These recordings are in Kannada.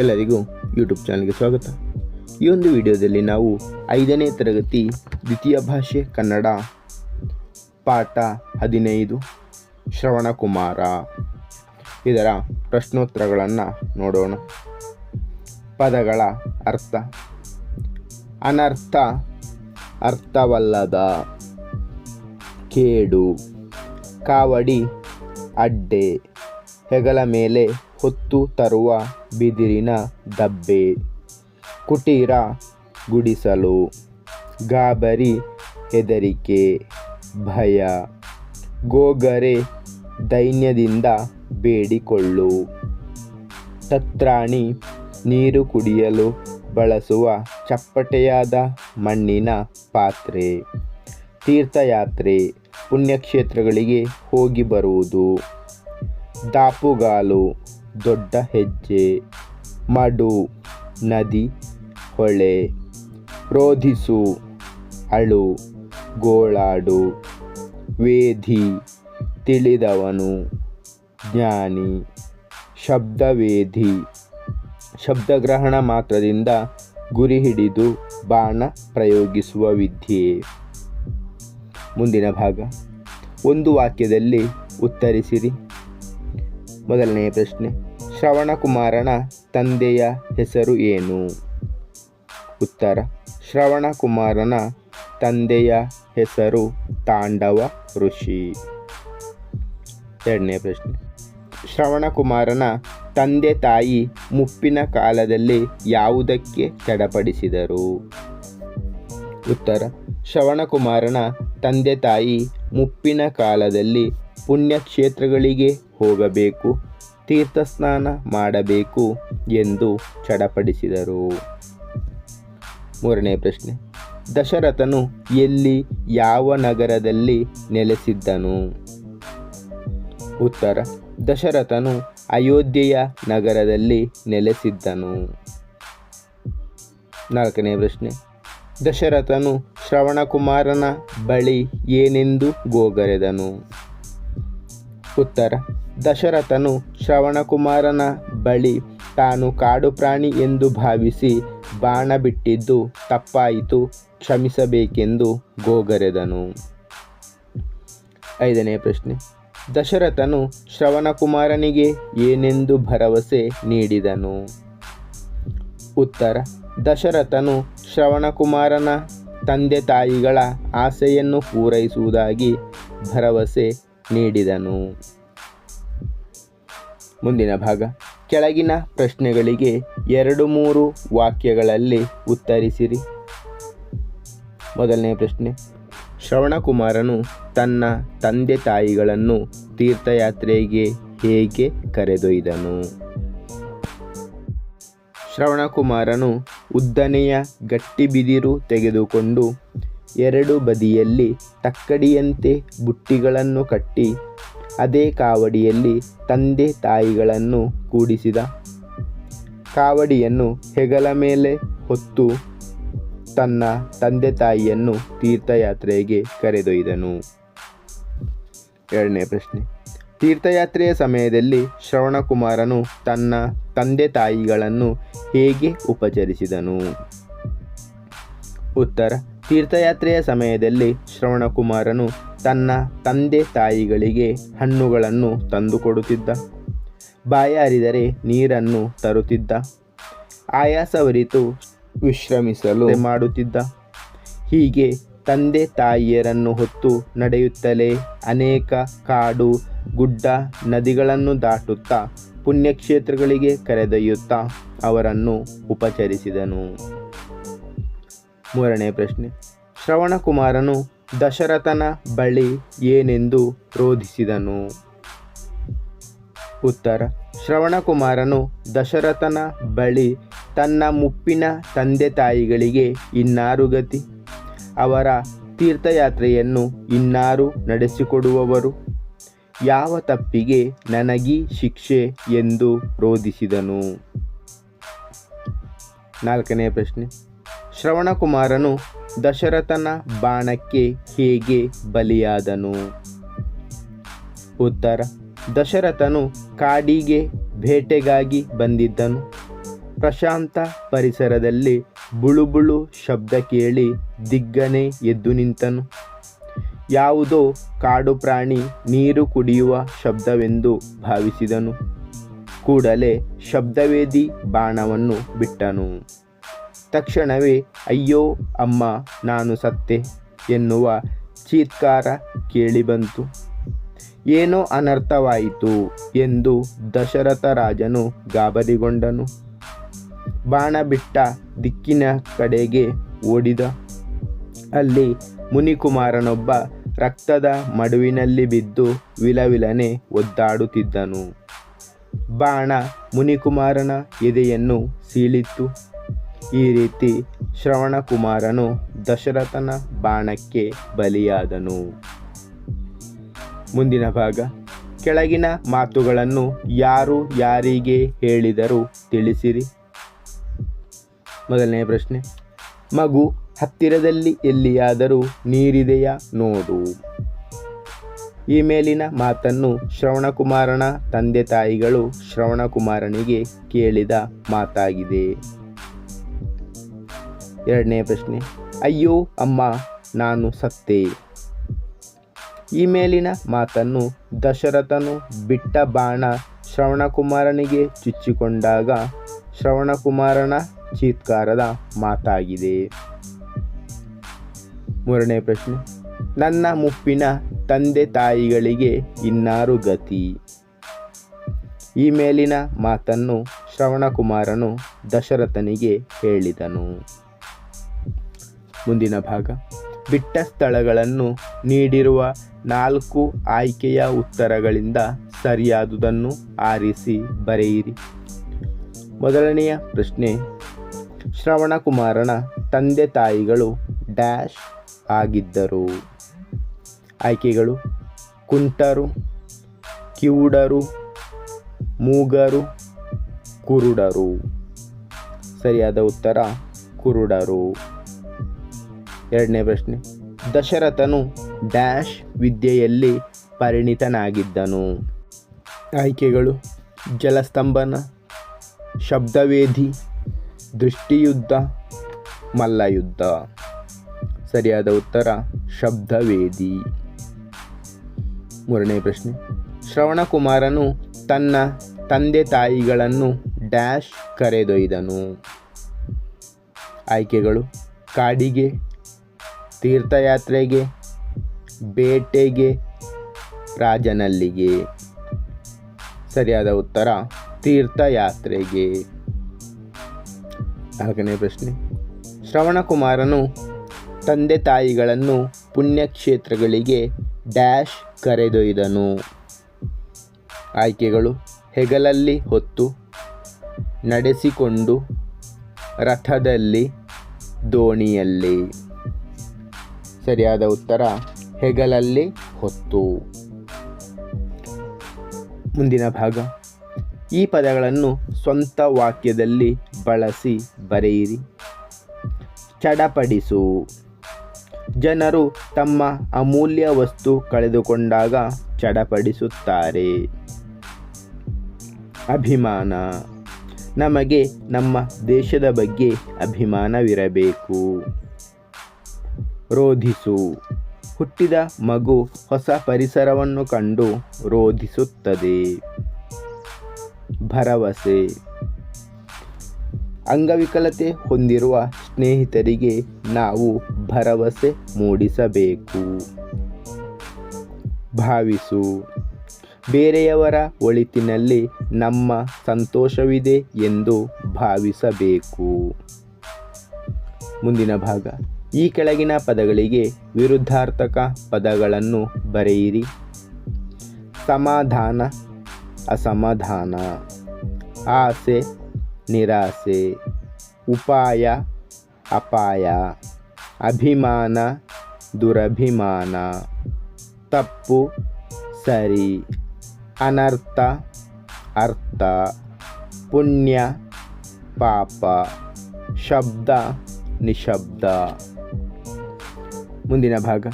ಎಲ್ಲರಿಗೂ ಯೂಟ್ಯೂಬ್ ಚಾನಲ್ಗೆ ಸ್ವಾಗತ. ಈ ಒಂದು ವಿಡಿಯೋದಲ್ಲಿ ನಾವು ಐದನೇ ತರಗತಿ ದ್ವಿತೀಯ ಭಾಷೆ ಕನ್ನಡ ಪಾಠ ಹದಿನೈದು ಶ್ರವಣಕುಮಾರ ಇದರ ಪ್ರಶ್ನೋತ್ತರಗಳನ್ನು ನೋಡೋಣ. ಪದಗಳ ಅರ್ಥ. ಅನರ್ಥ ಅರ್ಥವಲ್ಲದ ಕೇಡು. ಕಾವಡಿ ಅಡ್ಡೆ. ಹೆಗಲ ಮೇಲೆ ಹೊತ್ತು ತರುವ ಬಿದಿರಿನ ದಬ್ಬೆ. ಕುಟೀರ ಗುಡಿಸಲು ಗಾಬರಿ ಹೆದರಿಕೆ, ಭಯ. ಗೋಗರೆ ದೈನ್ಯದಿಂದ ಬೇಡಿಕೊಳ್ಳು. ತತ್ರಾಣಿ ನೀರು ಕುಡಿಯಲು ಬಳಸುವ ಚಪ್ಪಟೆಯಾದ ಮಣ್ಣಿನ ಪಾತ್ರೆ. ತೀರ್ಥಯಾತ್ರೆ, ಪುಣ್ಯಕ್ಷೇತ್ರಗಳಿಗೆ ಹೋಗಿ ಬರುವುದು. ದಾಪುಗಾಲು, ದೊಡ್ಡ ಹೆಜ್ಜೆ, ಮಡು, ನದಿ, ಹೊಳೆ, ರೋಧಿಸು, ಅಳು, ಗೋಳಾಡು, ವೇಧಿ, ತಿಳಿದವನು, ಜ್ಞಾನಿ, ಶಬ್ದವೇಧಿ, ಶಬ್ದಗ್ರಹಣ ಮಾತ್ರದಿಂದ ಗುರಿ ಹಿಡಿದು ಬಾಣ ಪ್ರಯೋಗಿಸುವ ವಿದ್ಯೆ. ಮುಂದಿನ ಭಾಗ. ಒಂದು ವಾಕ್ಯದಲ್ಲಿ ಉತ್ತರಿಸಿರಿ. ಮೊದಲನೆಯ ಪ್ರಶ್ನೆ. ಶ್ರವಣಕುಮಾರನ ತಂದೆಯ ಹೆಸರು ಏನು? ಉತ್ತರ ಶ್ರವಣಕುಮಾರನ ತಂದೆಯ ಹೆಸರು ತಾಂಡವ ಋಷಿ. ಎರಡನೇ ಪ್ರಶ್ನೆ. ಶ್ರವಣಕುಮಾರನ ತಂದೆ ತಾಯಿ ಮುಪ್ಪಿನ ಕಾಲದಲ್ಲಿ ಯಾವುದಕ್ಕೆ ಚಡಪಡಿಸಿದರು ಉತ್ತರ ಶ್ರವಣಕುಮಾರನ ತಂದೆ ತಾಯಿ ಮುಪ್ಪಿನ ಕಾಲದಲ್ಲಿ ಪುಣ್ಯಕ್ಷೇತ್ರಗಳಿಗೆ ಹೋಗಬೇಕು, ತೀರ್ಥಸ್ನಾನ ಮಾಡಬೇಕು ಎಂದು ಚಡಪಡಿಸಿದರು. ಮೂರನೇ ಪ್ರಶ್ನೆ. ದಶರಥನು ಎಲ್ಲಿ, ಯಾವ ನಗರದಲ್ಲಿ ನೆಲೆಸಿದ್ದನು? ಉತ್ತರ. ದಶರಥನು ಅಯೋಧ್ಯೆಯ ನಗರದಲ್ಲಿ ನೆಲೆಸಿದ್ದನು. ನಾಲ್ಕನೇ ಪ್ರಶ್ನೆ. ದಶರಥನು ಶ್ರವಣಕುಮಾರನ ಬಳಿ ಏನೆಂದು ಗೋಗರೆದನು? ಉತ್ತರ. ದಶರಥನು ಶ್ರವಣಕುಮಾರನ ಬಳಿ ತಾನು ಕಾಡು ಪ್ರಾಣಿ ಎಂದು ಭಾವಿಸಿ ಬಾಣ ಬಿಟ್ಟಿದ್ದು ತಪ್ಪಾಯಿತು, ಕ್ಷಮಿಸಬೇಕೆಂದು ಗೋಗರೆದನು. ಐದನೇ ಪ್ರಶ್ನೆ. ದಶರಥನು ಶ್ರವಣಕುಮಾರನಿಗೆ ಏನೆಂದು ಭರವಸೆ ನೀಡಿದನು? ಉತ್ತರ. ದಶರಥನು ಶ್ರವಣಕುಮಾರನ ತಂದೆ ತಾಯಿಗಳ ಆಸೆಯನ್ನು ಪೂರೈಸುವುದಾಗಿ ಭರವಸೆ ನೀಡಿದನು. ಮುಂದಿನ ಭಾಗ. ಕೆಳಗಿನ ಪ್ರಶ್ನೆಗಳಿಗೆ ಎರಡು ಮೂರು ವಾಕ್ಯಗಳಲ್ಲಿ ಉತ್ತರಿಸಿರಿ. ಮೊದಲನೇ ಪ್ರಶ್ನೆ. ಶ್ರವಣಕುಮಾರನು ತನ್ನ ತಂದೆ ತಾಯಿಗಳನ್ನು ತೀರ್ಥಯಾತ್ರೆಗೆ ಹೇಗೆ ಕರೆದೊಯ್ದನು? ಶ್ರವಣಕುಮಾರನು ಉದ್ದನೆಯ ಗಟ್ಟಿಬಿದಿರು ತೆಗೆದುಕೊಂಡು ಎರಡು ಬದಿಯಲ್ಲಿ ತಕ್ಕಡಿಯಂತೆ ಬುಟ್ಟಿಗಳನ್ನು ಕಟ್ಟಿ ಅದೇ ಕಾವಡಿಯಲ್ಲಿ ತಂದೆ ತಾಯಿಗಳನ್ನು ಕೂಡಿಸಿದ. ಕಾವಡಿಯನ್ನು ಹೆಗಲ ಮೇಲೆ ಹೊತ್ತು ತನ್ನ ತಂದೆ ತಾಯಿಯನ್ನು ತೀರ್ಥಯಾತ್ರೆಗೆ ಕರೆದೊಯ್ದನು. ಎರಡನೇ ಪ್ರಶ್ನೆ. ತೀರ್ಥಯಾತ್ರೆಯ ಸಮಯದಲ್ಲಿ ಶ್ರವಣಕುಮಾರನು ತನ್ನ ತಂದೆ ತಾಯಿಗಳನ್ನು ಹೇಗೆ ಉಪಚರಿಸಿದನು? ಉತ್ತರ ತೀರ್ಥಯಾತ್ರೆಯ ಸಮಯದಲ್ಲಿ ಶ್ರವಣಕುಮಾರನು ತನ್ನ ತಂದೆ ತಾಯಿಗಳಿಗೆ ಹಣ್ಣುಗಳನ್ನು ತಂದುಕೊಡುತ್ತಿದ್ದ. ಬಾಯಾರಿದರೆ ನೀರನ್ನು ತರುತ್ತಿದ್ದ. ಆಯಾಸವರಿತು ವಿಶ್ರಮಿಸಲು ಮಾಡುತ್ತಿದ್ದ. ಹೀಗೆ ತಂದೆ ತಾಯಿಯರನ್ನು ಹೊತ್ತು ನಡೆಯುತ್ತಲೇ ಅನೇಕ ಕಾಡು, ಗುಡ್ಡ, ನದಿಗಳನ್ನು ದಾಟುತ್ತಾ ಪುಣ್ಯಕ್ಷೇತ್ರಗಳಿಗೆ ಕರೆದೊಯ್ಯುತ್ತಾ ಅವರನ್ನು ಉಪಚರಿಸಿದನು. ಮೂರನೇ ಪ್ರಶ್ನೆ. ಶ್ರವಣಕುಮಾರನು ದಶರಥನ ಬಳಿ ಏನೆಂದು ರೋಧಿಸಿದನು? ಉತ್ತರ. ಶ್ರವಣಕುಮಾರನು ದಶರಥನ ಬಳಿ ತನ್ನ ಮುಪ್ಪಿನ ತಂದೆ ತಾಯಿಗಳಿಗೆ ಇನ್ನಾರು ಗತಿ, ಅವರ ತೀರ್ಥಯಾತ್ರೆಯನ್ನು ಇನ್ನಾರು ನಡೆಸಿಕೊಡುವವರು, ಯಾವ ತಪ್ಪಿಗೆ ನನಗೀ ಶಿಕ್ಷೆ ಎಂದು ರೋಧಿಸಿದನು? ನಾಲ್ಕನೇ ಪ್ರಶ್ನೆ. ಶ್ರವಣಕುಮಾರನು ದಶರಥನ ಬಾಣಕ್ಕೆ ಹೇಗೆ ಬಲಿಯಾದನು? ಉತ್ತರ, ದಶರಥನು ಕಾಡಿಗೆ ಬೇಟೆಗಾಗಿ ಬಂದಿದ್ದನು. ಪ್ರಶಾಂತ ಪರಿಸರದಲ್ಲಿ ಬುಳುಬುಳು ಶಬ್ದ ಕೇಳಿ ದಿಗ್ಗನೆ ಎದ್ದು ನಿಂತನು. ಯಾವುದೋ ಕಾಡು ಪ್ರಾಣಿ ನೀರು ಕುಡಿಯುವ ಶಬ್ದವೆಂದು ಭಾವಿಸಿದನು. ಕೂಡಲೇ ಶಬ್ದವೇದಿ ಬಾಣವನ್ನು ಬಿಟ್ಟನು. ತಕ್ಷಣವೇ, ಅಯ್ಯೋ, ಅಮ್ಮ, ನಾನು ಸತ್ತೆ ಎನ್ನುವ ಚೀತ್ಕಾರ ಕೇಳಿಬಂತು ಏನೋ ಅನರ್ಥವಾಯಿತು ಎಂದು ದಶರಥ ರಾಜನು ಗಾಬರಿಗೊಂಡನು. ಬಾಣ ಬಿಟ್ಟ ದಿಕ್ಕಿನ ಕಡೆಗೆ ಓಡಿದ. ಅಲ್ಲಿ ಮುನಿಕುಮಾರನೊಬ್ಬ ರಕ್ತದ ಮಡುವಿನಲ್ಲಿ ಬಿದ್ದು ವಿಲವಿಲನೆ ಒದ್ದಾಡುತ್ತಿದ್ದನು. ಬಾಣ ಮುನಿಕುಮಾರನ ಎದೆಯನ್ನು ಸೀಳಿತ್ತು. ಈ ರೀತಿ ಶ್ರವಣಕುಮಾರನು ದಶರಥನ ಬಾಣಕ್ಕೆ ಬಲಿಯಾದನು. ಮುಂದಿನ ಭಾಗ. ಕೆಳಗಿನ ಮಾತುಗಳನ್ನು ಯಾರು ಯಾರಿಗೆ ಹೇಳಿದರು ತಿಳಿಸಿರಿ. ಮೊದಲನೇ ಪ್ರಶ್ನೆ. ಮಗು ಹತ್ತಿರದಲ್ಲಿ ಎಲ್ಲಿಯಾದರೂ ನೀರಿದೆಯಾ ನೋಡು. ಈ ಮೇಲಿನ ಮಾತನ್ನು ಶ್ರವಣಕುಮಾರನ ತಂದೆ ತಾಯಿಗಳು ಶ್ರವಣಕುಮಾರನಿಗೆ ಕೇಳಿದ ಮಾತಾಗಿದೆ. ಎರಡನೇ ಪ್ರಶ್ನೆ, ಅಯ್ಯೋ ಅಮ್ಮ, ನಾನು ಸತ್ತೆ. ಈ ಮೇಲಿನ ಮಾತನ್ನು ದಶರಥನು ಬಿಟ್ಟ ಬಾಣ ಶ್ರವಣಕುಮಾರನಿಗೆ ಚುಚ್ಚಿಕೊಂಡಾಗ ಶ್ರವಣಕುಮಾರನ ಚೀತ್ಕಾರದ ಮಾತಾಗಿದೆ. ಮೂರನೇ ಪ್ರಶ್ನೆ, ನನ್ನ ಮುಪ್ಪಿನ ತಂದೆ ತಾಯಿಗಳಿಗೆ ಇನ್ನಾರು ಗತಿ? ಈ ಮೇಲಿನ ಮಾತನ್ನು ಶ್ರವಣಕುಮಾರನು ದಶರಥನಿಗೆ ಹೇಳಿದನು. ಮುಂದಿನ ಭಾಗ. ಬಿಟ್ಟ ಸ್ಥಳಗಳನ್ನು ನೀಡಿರುವ ನಾಲ್ಕು ಆಯ್ಕೆಯ ಉತ್ತರಗಳಿಂದ ಸರಿಯಾದುದನ್ನು ಆರಿಸಿ ಬರೆಯಿರಿ. ಮೊದಲನೆಯ ಪ್ರಶ್ನೆ, ಶ್ರವಣಕುಮಾರನ ತಂದೆ ತಾಯಿಗಳು ಡ್ಯಾಶ್ ಆಗಿದ್ದರು. ಆಯ್ಕೆಗಳು, ಕುಂಟರು, ಕಿವುಡರು, ಮೂಗರು, ಕುರುಡರು. ಸರಿಯಾದ ಉತ್ತರ, ಕುರುಡರು. ಎರಡನೇ ಪ್ರಶ್ನೆ. ದಶರಥನು ಡ್ಯಾಶ್ ವಿದ್ಯೆಯಲ್ಲಿ ಪರಿಣಿತನಾಗಿದ್ದನು. ಆಯ್ಕೆಗಳು. ಜಲಸ್ತಂಭನ ಶಬ್ದವೇದಿ ದೃಷ್ಟಿಯುದ್ಧ, ಮಲ್ಲಯುದ್ಧ. ಸರಿಯಾದ ಉತ್ತರ ಶಬ್ದವೇದಿ ಮೂರನೇ ಪ್ರಶ್ನೆ. ಶ್ರವಣಕುಮಾರನು ತನ್ನ ತಂದೆ ತಾಯಿಗಳನ್ನು ಡ್ಯಾಶ್ ಕರೆದೊಯ್ದನು. ಆಯ್ಕೆಗಳು. ಕಾಡಿಗೆ ತೀರ್ಥಯಾತ್ರೆಗೆ, ಬೇಟೆಗೆ, ರಾಜನಲ್ಲಿಗೆ. ಸರಿಯಾದ ಉತ್ತರ, ತೀರ್ಥಯಾತ್ರೆಗೆ. ನಾಲ್ಕನೇ ಪ್ರಶ್ನೆ. ಶ್ರವಣಕುಮಾರನು ತಂದೆ ತಾಯಿಗಳನ್ನು ಪುಣ್ಯಕ್ಷೇತ್ರಗಳಿಗೆ ಡ್ಯಾಶ್ ಕರೆದೊಯ್ದನು. ಆಯ್ಕೆಗಳು, ಹೆಗಲಲ್ಲಿ ಹೊತ್ತು, ನಡೆಸಿಕೊಂಡು, ರಥದಲ್ಲಿ, ದೋಣಿಯಲ್ಲಿ. ಸರಿಯಾದ ಉತ್ತರ ಹೆಗಲಲ್ಲಿ ಹೊತ್ತು. ಮುಂದಿನ ಭಾಗ. ಈ ಪದಗಳನ್ನು ಸ್ವಂತ ವಾಕ್ಯದಲ್ಲಿ ಬಳಸಿ ಬರೆಯಿರಿ. ಚಡಪಡಿಸು. ಜನರು ತಮ್ಮ ಅಮೂಲ್ಯ ವಸ್ತು ಕಳೆದುಕೊಂಡಾಗ ಚಡಪಡಿಸುತ್ತಾರೆ. ಅಭಿಮಾನ. ನಮಗೆ ನಮ್ಮ ದೇಶದ ಬಗ್ಗೆ ಅಭಿಮಾನವಿರಬೇಕು. ರೋಧಿಸು. ಹುಟ್ಟಿದ ಮಗು ಹೊಸ ಪರಿಸರವನ್ನು ಕಂಡು ರೋಧಿಸುತ್ತದೆ. ಭರವಸೆ. ಅಂಗವಿಕಲತೆ ಹೊಂದಿರುವ ಸ್ನೇಹಿತರಿಗೆ ನಾವು ಭರವಸೆ ಮೂಡಿಸಬೇಕು. ಭಾವಿಸು. ಬೇರೆಯವರ ಒಳಿತಿನಲ್ಲಿ ನಮ್ಮ ಸಂತೋಷವಿದೆ ಎಂದು ಭಾವಿಸಬೇಕು. ಮುಂದಿನ ಭಾಗ. ಈ ಕೆಳಗಿನ ಪದಗಳಿಗೆ ವಿರುದ್ಧಾರ್ಥಕ ಪದಗಳನ್ನು ಬರೆಯಿರಿ. ಸಮಾಧಾನ, ಅಸಮಾಧಾನ, ಆಸೆ, ನಿರಾಸೆ, ಉಪಾಯ, ಅಪಾಯ, ಅಭಿಮಾನ, ದುರಭಿಮಾನ, ತಪ್ಪು, ಸರಿ, ಅನರ್ಥ, ಅರ್ಥ, ಪುಣ್ಯ, ಪಾಪ, ಶಬ್ದ, ನಿಶಬ್ದ. ಮುಂದಿನ ಭಾಗ.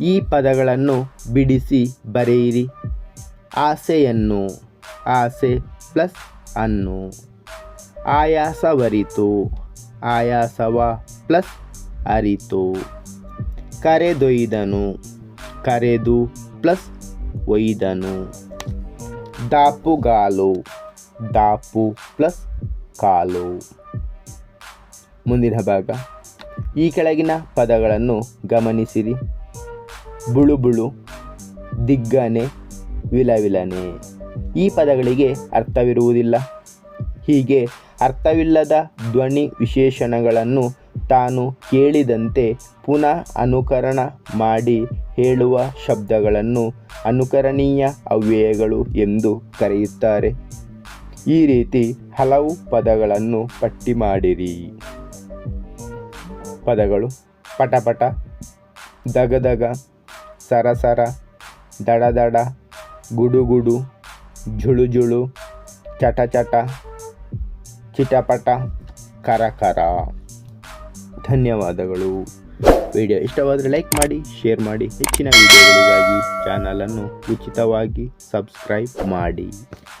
ಈ ಪದಗಳನ್ನು ಬಿಡಿಸಿ ಬರೆಯಿರಿ. ಆಸೆಯನ್ನು, ಆಸೆ ಪ್ಲಸ್ ಅನ್ನು. ಆಯಾಸವರಿತು, ಆಯಾಸವ ಪ್ಲಸ್ ಅರಿತು. ಕರೆದೊಯ್ದನು, ಕರೆದು ಪ್ಲಸ್ ಒಯ್ದನು. ದಾಪುಗಾಲು, ದಾಪು ಪ್ಲಸ್ ಕಾಲು. ಮುಂದಿನ ಭಾಗ. ಈ ಕೆಳಗಿನ ಪದಗಳನ್ನು ಗಮನಿಸಿರಿ. ಬುಳುಬುಳು, ದಿಗ್ಗನೆ, ವಿಲವಿಲನೆ. ಈ ಪದಗಳಿಗೆ ಅರ್ಥವಿರುವುದಿಲ್ಲ. ಹೀಗೆ ಅರ್ಥವಿಲ್ಲದ ಧ್ವನಿ ವಿಶೇಷಣಗಳನ್ನು ತಾನು ಕೇಳಿದಂತೆ ಪುನಃ ಅನುಕರಣ ಮಾಡಿ ಹೇಳುವ ಶಬ್ದಗಳನ್ನು ಅನುಕರಣೀಯ ಅವ್ಯಯಗಳು ಎಂದು ಕರೆಯುತ್ತಾರೆ. ಈ ರೀತಿ ಹಲವು ಪದಗಳನ್ನು ಪಟ್ಟಿ ಮಾಡಿರಿ. ಪದಗಳು. ಪಟಪಟ ದಗದಗ ಸರಸರ ದಡದಡ ಗುಡುಗುಡು ಚಟ ಚಟಚಟ ಚಿಟಪಟ ಕರಕರ ಧನ್ಯವಾದಗಳು. ವಿಡಿಯೋ ಇಷ್ಟವಾದರೆ ಲೈಕ್ ಮಾಡಿ, ಶೇರ್ ಮಾಡಿ. ಹೆಚ್ಚಿನ ವಿಡಿಯೋಗಳಿಗಾಗಿ ಚಾನಲನ್ನು ಉಚಿತವಾಗಿ ಸಬ್ಸ್ಕ್ರೈಬ್ ಮಾಡಿ.